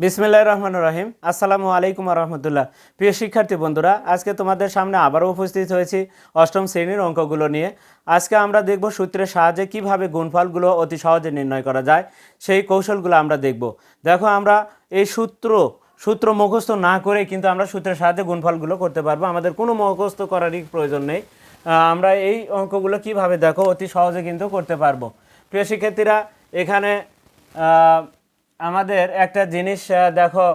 বিসমিল্লাহ রহমান রহিম। আসসালামু আলাইকুম রহমতুল্লাহ। প্রিয় শিক্ষার্থী বন্ধুরা, আজকে তোমাদের সামনে আবারও উপস্থিত হয়েছি অষ্টম শ্রেণির অঙ্কগুলো নিয়ে। আজকে আমরা দেখব সূত্রের সাহায্যে কীভাবে গুণফলগুলো অতি সহজে নির্ণয় করা যায়, সেই কৌশলগুলো আমরা দেখব। দেখো, আমরা এই সূত্র সূত্র মুখস্থ না করে কিন্তু আমরা সূত্রের সাহায্যে গুণফলগুলো করতে পারব। আমাদের কোনো মুখস্থ করারই প্রয়োজন নেই। আমরা এই অঙ্কগুলো কীভাবে দেখো অতি সহজে কিন্তু করতে পারব। প্রিয় শিক্ষার্থীরা, এখানে আমাদের একটা জিনিস দেখো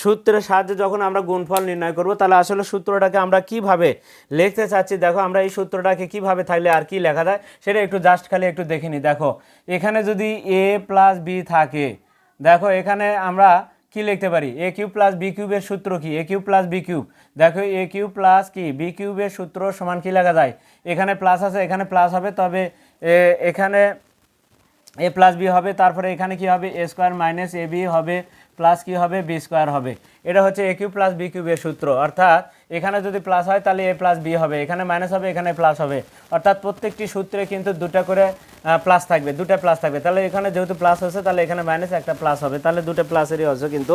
সূত্রের সাহায্যে যখন আমরা গুণফল নির্ণয় করব, তাহলে আসলে সূত্রটাকে আমরা কীভাবে লিখতে চাচ্ছি? দেখো, আমরা এই সূত্রটাকে কীভাবে থাকলে আর কি লেখা যায়? সেটা একটু জাস্ট খালি একটু দেখে নিই দেখো, এখানে যদি এ প্লাস বি থাকে, দেখো, এখানে আমরা কি লিখতে পারি? এ কিউব প্লাস বি কিউবের সূত্র কি? A cube plus B cube দেখো এ কিউব প্লাস কি? বি কিউবের সূত্র সমান কি লেখা যায়? এখানে প্লাস আছে, এখানে প্লাস হবে, তবে এখানে এ প্লাস বি হবে, তারপরে এখানে কি হবে? A square minus A B হবে প্লাস কি হবে? বি স্কোয়ার হবে। এটা হচ্ছে এ কিউ প্লাস বি কিউবের সূত্র। অর্থাৎ এখানে যদি প্লাস হয়, তাহলে এ প্লাস বি হবে। এখানে মাইনাস হবে, এখানে প্লাস হবে। অর্থাৎ প্রত্যেকটি সূত্রে কিন্তু দুটা করে প্লাস থাকবে, দুটা প্লাস থাকবে। তাহলে এখানে যেহেতু প্লাস হচ্ছে তাহলে এখানে মাইনাস একটা প্লাস হবে। তাহলে দুটো প্লাসেরই হচ্ছে কিন্তু,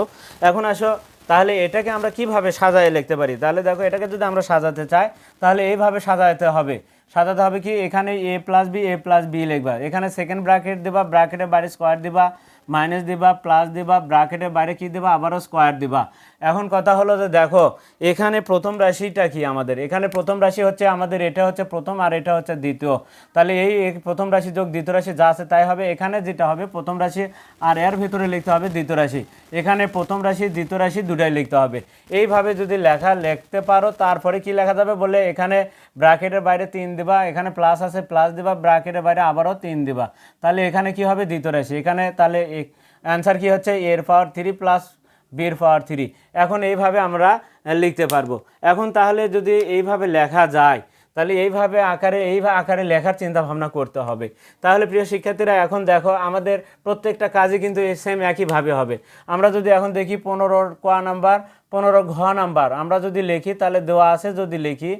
এখন আসো, তাহলে এটাকে আমরা কীভাবে সাজায় লিখতে পারি? তাহলে দেখো, এটাকে যদি আমরা সাজাতে চাই, তাহলে এইভাবে সাজাতে হবে। সাজাতে হবে কি? এখানে A plus B A plus B লিখবা। এখানে সেকেন্ড ব্র্যাকেট দেবা ব্র্যাকেটের বাইরে স্কোয়ার দিবা। মাইনাস দিবা প্লাস দিবা ব্র্যাকেটের বাইরে কি দিবা? আবারও স্কোয়ার দিবা। এখন কথা হলো যে দেখো, এখানে প্রথম রাশিটা কি আমাদের? এখানে প্রথম রাশি হচ্ছে আমাদের, এটা হচ্ছে প্রথম আর এটা হচ্ছে দ্বিতীয়। তাহলে এই প্রথম রাশি যোগ দ্বিতীয় রাশি যা আছে তাই হবে। এখানে যেটা হবে প্রথম রাশি আর এর ভিতরে লিখতে হবে দ্বিতীয় রাশি। এখানে প্রথম রাশি, দ্বিতীয় রাশি দুটাই লিখতে হবে। এইভাবে যদি লেখা, লিখতে পারো, তারপরে কি লেখা যাবে? বলে এখানে ব্র্যাকেটের বাইরে তিন দিবা, এখানে প্লাস আছে প্লাস দিবা ব্র্যাকেটের বাইরে আবারও তিন দিবা। তাহলে এখানে কি হবে? দ্বিতীয় রাশি। এখানে তাহলে অ্যান্সার কি হচ্ছে? এর পাওয়ার থ্রি প্লাস বির পাওয়ার থ্রি এখন এইভাবে আমরা লিখতে পারব। এখন তাহলে যদি এইভাবে লেখা যায়, তাহলে এইভাবে আকারে এইভাবে আকারে লেখার চিন্তা ভাবনা করতে হবে। তাহলে প্রিয় শিক্ষার্থীরা, এখন দেখো আমাদের প্রত্যেকটা কাজে কিন্তু সেম একইভাবে হবে। আমরা যদি এখন দেখি পনেরোর ক নাম্বার পনেরো ঘ নাম্বার আমরা যদি লিখি, তাহলে দেওয়া আছে যদি লিখি,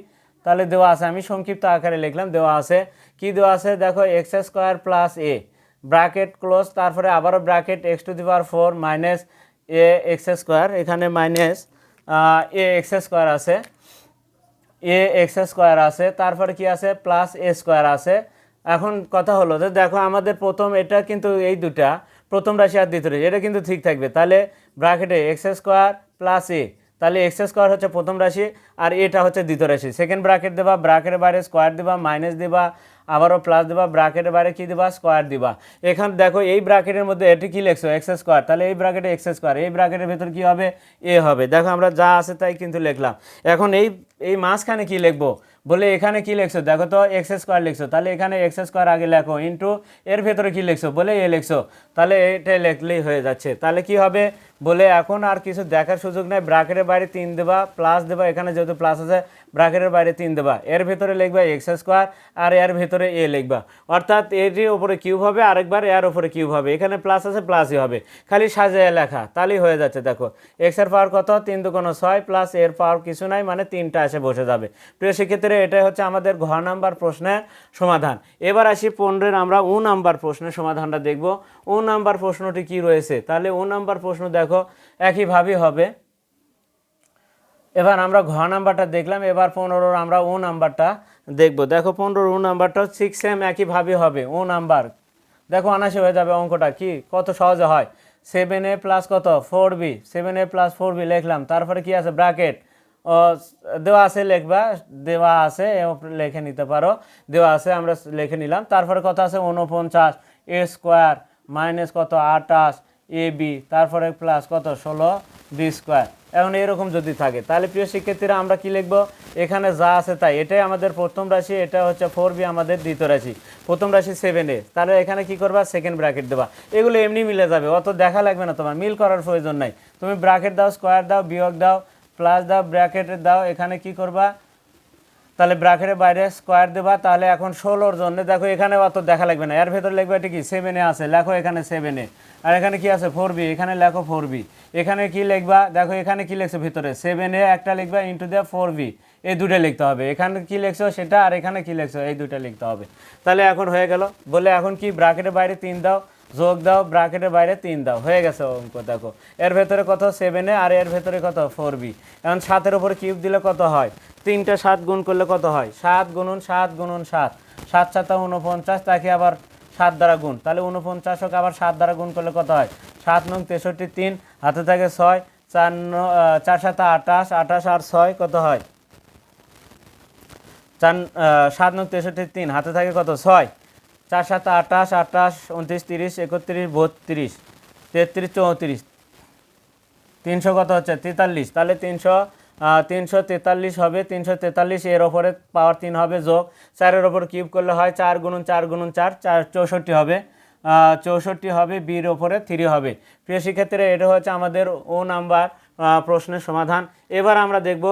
তাহলে দেওয়া আছে। আমি সংক্ষিপ্ত আকারে লিখলাম, দেওয়া আছে। কি দেওয়া আছে? দেখো X square plus A bracket close, তারপরে আবারও bracket X to the power four minus A X square, এখানে মাইনাস এ এক্স স্কোয়ার আছে, এ এক্স স্কোয়ার আছে, তারপরে কি আছে? প্লাস এ স্কোয়ার আছে। এখন কথা হলো যে দেখো আমাদের প্রথম, এটা কিন্তু এই দুটা, প্রথম রাশি আর দ্বিতীয় রাশি, এটা কিন্তু ঠিক থাকবে। তাহলে ব্র্যাকেটে এক্স স্কোয়ার প্লাস এ, তাহলে এক্স স্কোয়ার হচ্ছে প্রথম রাশি আর এটা হচ্ছে দ্বিতীয় রাশি। সেকেন্ড ব্র্যাকেট দেবা, ব্র্যাকেটের বাইরে স্কোয়ার দিবা, মাইনাস দিবা আবারও প্লাস দিবা ব্র্যাকেটের বাইরে কী দিবা? স্কোয়ার দিবা। এখানে, দেখো, এই ব্র্যাকেটের মধ্যে এটি কী লিখছো? এক্স স্কোয়ার তাহলে এই ব্র্যাকেটে এক্স স্কোয়ার এই ব্র্যাকেটের ভেতর কী হবে? এ হবে। দেখো, আমরা যা আছে তাই কিন্তু লিখলাম। এখন এই এই মাঝখানে কী লিখব? বলে এখানে কি লিখছো? দেখো তো এক্স স্কোয়ার লিখছো। তাহলে এখানে এক্স স্কোয়ার আগে লেখো। ইন্টু এর ভেতরে কি লিখছো? বলে এ লিখছো। তাহলে এটা লিখলেই হয়ে যাচ্ছে। তাহলে কি হবে? বলে এখন আর কিছু দেখার সুযোগ নেই। ব্র্যাকেটের বাইরে তিন দেবা প্লাস দেবা। এখানে যেহেতু প্লাস আছে ব্র্যাকেটের বাইরে তিন দেবা। এর ভেতরে লিখবা এক্স স্কোয়ার আর এর ভেতরে এ লিখবা। অর্থাৎ এটির উপরে কিউব হবে, আরেকবার এর উপরে কিউব হবে। এখানে প্লাস আছে প্লাসই হবে। খালি সাজিয়ে লেখা, তাহলেই হয়ে যাচ্ছে, দেখো। এক্সের পাওয়ার কত? তিন দুগুণ ছয় প্লাস এর পাওয়ার কিছু নাই মানে তিনটা এসে বসে যাবে। প্রিয় শিক্ষার্থীরা এটাই হচ্ছে আমাদের ঘ নাম্বার প্রশ্নের সমাধান। এবার আসি পনেরোর, আমরা উ নাম্বার প্রশ্নের সমাধানটা দেখব। উ নাম্বার প্রশ্নটি কি রয়েছে? তাহলে উ নাম্বার প্রশ্ন দেখো, একইভাবেই হবে। এবার আমরা ঘ নাম্বারটা দেখলাম, এবার পনেরোর আমরা ও নাম্বারটা দেখব। দেখো, পনেরোর ও নাম্বারটা সিক্স সেম একইভাবে হবে, ও নাম্বার। দেখো অনাসে হয়ে যাবে অঙ্কটা, কি? কত সহজে হয়। সেভেন এ প্লাস কত? Four B seven A plus four B লিখলাম, তারপরে কি আছে? ব্র্যাকেট ও, দেওয়া আছে লিখবা, দেওয়া আছে লিখে নিতে পারো। দেওয়া আছে, আমরা লিখে নিলাম, তারপরে কত আছে? উনপঞ্চাশ এ স্কোয়ার মাইনাস কত? আটাশ এ বি তারপরে প্লাস কত? ষোলো বি স্কোয়ার এখন এরকম যদি থাকে, তাহলে প্রিয় শিক্ষার্থীরা আমরা কি লিখব? এখানে যা আছে তাই। এটাই আমাদের প্রথম রাশি, এটা হচ্ছে ফোর বি আমাদের দ্বিতীয় রাশি। প্রথম রাশি সেভেন এ তাহলে এখানে কি করবা? সেকেন্ড ব্র্যাকেট দেবা। এগুলো এমনি মিলে যাবে। অত দেখা লাগবে না তোমার। মিল করার প্রয়োজন নাই। তুমি ব্র্যাকেট দাও স্কোয়ার দাও, বিয়োগ দাও প্লাস দাও ব্র্যাকেটের দাও। এখানে কি করবা? তাহলে ব্র্যাকেটের বাইরে স্কোয়ার দেবা, তাহলে এখন ষোলোর জন্য। দেখো, এখানে অত দেখা লাগবে না। এর ভেতরে লিখবে এটা কি? সেভেনে আছে। লেখো এখানে সেভেনে আর এখানে কি আছে? ফোর বি এখানে লেখো ফোর বি এখানে কি লিখবা? দেখো, এখানে কি লিখছো ভিতরে? সেভেনে একটা লিখবা ইন্টু দ্য ফোর বি এই দুটো লিখতে হবে। এখানে কি লিখছো? সেটা আর এখানে কি লিখছো? এই দুটো লিখতে হবে। তাহলে এখন হয়ে গেল। বলে এখন কি? ব্র্যাকেটের বাইরে তিন দাও, যোগ দাও, ব্রাকেটের বাইরে তিন দাও। হয়ে গেছে অঙ্ক, দেখো। এর ভেতরে কত? সেভেনে আর এর ভেতরে কত? ফোর বি এখন সাতের উপরে কিউব দিলে কত হয়? তিনটে সাত গুণ করলে কত হয়? সাত গুণন সাত গুণন সাত। সাত সাতা উনপঞ্চাশ তাকে আবার সাত দ্বারা গুণ। তাহলে উনপঞ্চাশ হোক, আবার সাত দ্বারা গুণ করলে কত হয়? সাত নং তেষট্টি তিন, হাতে থাকে ছয়। চার চার সাতা আটাশ আটাশ আর ছয় কত হয়? চার সাত নং তেষট্টি তিন, হাতে থাকে কত? ছয়। চার সাত আটাশ আটাশ উনত্রিশ, তিরিশ, একত্রিশ, বত্রিশ, তেত্রিশ, চৌত্রিশ। তিনশো কত হচ্ছে? তেতাল্লিশ। তাহলে তিনশো তিনশো তেতাল্লিশ হবে, তিনশো তেতাল্লিশ এর ওপরে পাওয়ার তিন হবে যোগ। চারের ওপর কিউব করলে হয় চার গুণন চার গুণন চার চার চৌষট্টি হবে। চৌষট্টি হবে, বির ওপরে থ্রি হবে। প্রিয় শিক্ষার্থীরা, এটা হচ্ছে আমাদের ও নাম্বার প্রশ্নের সমাধান। এবার আমরা দেখব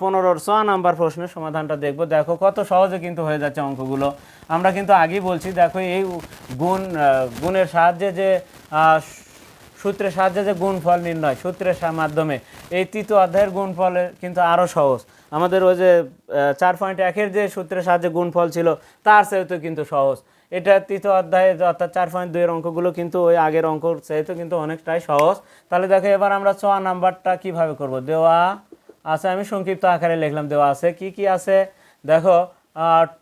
পনেরোর ছ নাম্বার প্রশ্নের সমাধানটা দেখব। দেখো কত সহজে কিন্তু হয়ে যাচ্ছে অঙ্কগুলো। আমরা কিন্তু আগেই বলছি, দেখো এই গুণ গুণের সাহায্যে যে সূত্রের সাহায্যে যে গুণফল নির্ণয়, সূত্রের মাধ্যমে। এই তৃতীয় অধ্যায়ের গুণফলের কিন্তু আরও সহজ। আমাদের ওই যে চার পয়েন্ট একের যে সূত্রের সাহায্যে গুণফল ছিল, তার চাইতেও কিন্তু সহজ। এটা তৃতীয় অধ্যায়ে অর্থাৎ চার পয়েন্ট দুইয়ের অঙ্কগুলো কিন্তু ওই আগের অঙ্কর চাইতে কিন্তু অনেকটাই সহজ। তাহলে দেখো, এবার আমরা ছ নাম্বারটা কীভাবে করব? দেওয়া আছে, আমি সংক্ষিপ্ত আকারে লিখলাম, দেওয়া আছে। কি কি আছে? দেখো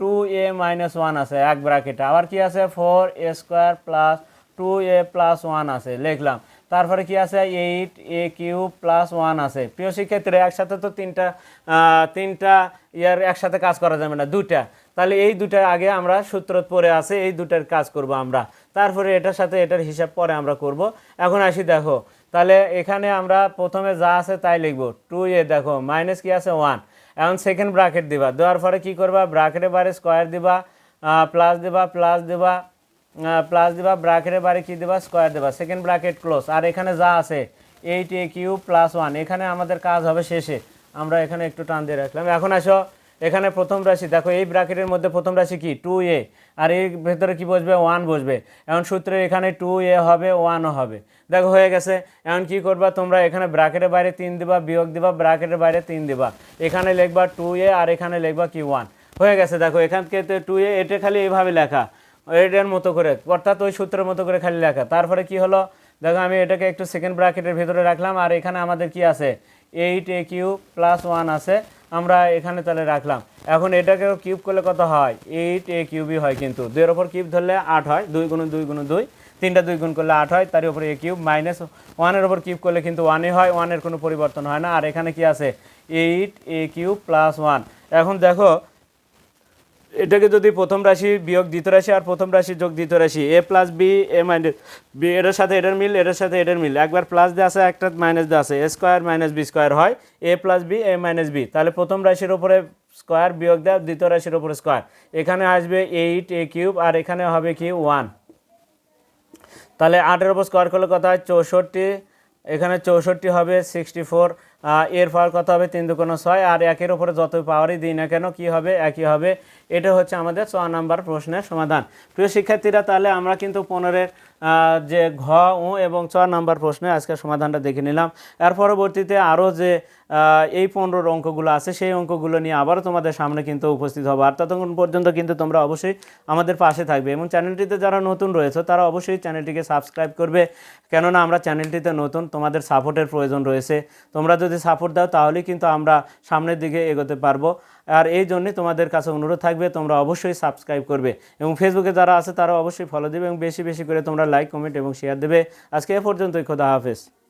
টু এ মাইনাস ওয়ান আছে, এক ব্র্যাকেটে আবার কি আছে? Four A square plus two A plus one আছে, লিখলাম। তারপরে কি আছে? Eight A Q plus one আছে। প্রিয় শিক্ষার্থীরা, একসাথে তো তিনটা তিনটা ইয়ার একসাথে কাজ করা যাবে না দুটা তাহলে এই দুটার আগে আমরা সূত্র পরে আছে, এই দুটার কাজ করব আমরা। তারপরে এটার সাথে এটার হিসাব পরে আমরা করব। এখন আসি দেখো, তাহলে এখানে আমরা প্রথমে যা আছে তাই লিখব। টু এ দেখো মাইনাস কি আছে? ওয়ান এখন সেকেন্ড ব্রাকেট দিবা। দেওয়ার পরে কী করবা? ব্রাকেটের বাইরে স্কোয়ার দিবা প্লাস দিবা প্লাস দিবা প্লাস দিবা ব্রাকেটের বাইরে কি দিবা? স্কোয়ার দিবা। সেকেন্ড ব্রাকেট ক্লোজ আর এখানে যা আছে eight A Q plus one এখানে আমাদের কাজ হবে শেষে। আমরা এখানে একটু টান দিয়ে রাখলাম। এখন আসো। এখানে প্রথম রাশি। দেখো, এই ব্র্যাকেটের মধ্যে প্রথম রাশি কি? টু এ আর এর ভেতরে কি বসবে? ওয়ান বসবে। এখন সূত্রে এখানে টু এ হবে ওয়ানও হবে। দেখো, হয়ে গেছে। এখন কি করবা? তোমরা এখানে ব্র্যাকেটের বাইরে তিন দিবা, বিয়োগ দিবা ব্র্যাকেটের বাইরে তিন দিবা। এখানে লিখবা টু এ আর এখানে লিখবা কি? ওয়ান হয়ে গেছে। দেখো, এখান থেকে টু এ এটা খালি এইভাবে লেখা। এটার মতো করে, অর্থাৎ ওই সূত্রের মতো করে খালি লেখা। তারপরে কি হলো? দেখো, আমি এটাকে একটু সেকেন্ড ব্র্যাকেটের ভেতরে রাখলাম, আর এখানে আমাদের কি আছে? Eight A Q plus one আছে, আমরা এখানে তাহলে রাখলাম। এখন এটাকেও কিউব করলে কত হয়? এইট এ কিউবই হয় কিন্তু। দুইয়ের ওপর কিউব ধরলে আট হয়, দুই গুণ দুই গুণ দুই। তিনটা দুই গুণ করলে আট হয় তার উপরে এ কিউব মাইনাস ওয়ানের ওপর কিউব করলে কিন্তু ওয়ানই হয় ওয়ানের কোনো পরিবর্তন হয় না। আর এখানে কি আছে? Eight A cube plus one এখন দেখো এটাকে যদি প্রথম রাশি বিয়োগ দ্বিতীয় রাশি আর প্রথম রাশি যোগ দ্বিতীয় রাশি A plus B A minus B এটার সাথে এটার মিল, এটার সাথে এটার মিল। একবার প্লাস দেওয়া আছে, একটা মাইনাস দেওয়া আছে। A square minus B square হয় A plus B A minus B তাহলে প্রথম রাশির উপরে স্কোয়ার বিয়োগ দেওয়া দ্বিতীয় রাশির উপরে স্কোয়ার এখানে আসবে এইট এ কিউব আর এখানে হবে কি ওয়ান তাহলে আটের উপর স্কোয়ার করলে কথা হয়, চৌষট্টি। এখানে চৌষট্টি হবে সিক্সটি ফোর এর পাওয়ার কত হবে? তিন দুকোনো ছয়। আর একের ওপরে যত পাওয়ারই দিই না কেন, কী হবে? একই হবে। এটা হচ্ছে আমাদের ছ নাম্বার প্রশ্নের সমাধান। প্রিয় শিক্ষার্থীরা, তাহলে আমরা কিন্তু পনেরের যে ঘ, উ এবং ছ নাম্বার প্রশ্নে আজকের সমাধানটা দেখে নিলাম। এর পরবর্তীতে আরও যে এই পনেরোর অঙ্কগুলো আছে, সেই অঙ্কগুলো নিয়ে আবারও তোমাদের সামনে কিন্তু উপস্থিত হবে। আর ততক্ষণ পর্যন্ত কিন্তু তোমরা অবশ্যই আমাদের পাশে থাকবে। এবং চ্যানেলটিতে যারা নতুন রয়েছে, তারা অবশ্যই চ্যানেলটিকে সাবস্ক্রাইব করবে। কেননা আমরা চ্যানেলটিতে নতুন, তোমাদের সাপোর্টের প্রয়োজন রয়েছে। তোমরা যদি সাপোর্ট দাও তাহলে কিন্তু আমরা সামনের দিকে এগোতে পারব। আর এই জন্য তোমাদের কাছে অনুরোধ থাকবে, তোমরা অবশ্যই সাবস্ক্রাইব করবে। এবং ফেসবুকে যারা আছে তারা অবশ্যই ফলো দেবে এবং বেশি বেশি করে তোমরা লাইক কমেন্ট এবং শেয়ার দেবে। আজকে এ পর্যন্তই, খোদা হাফেজ।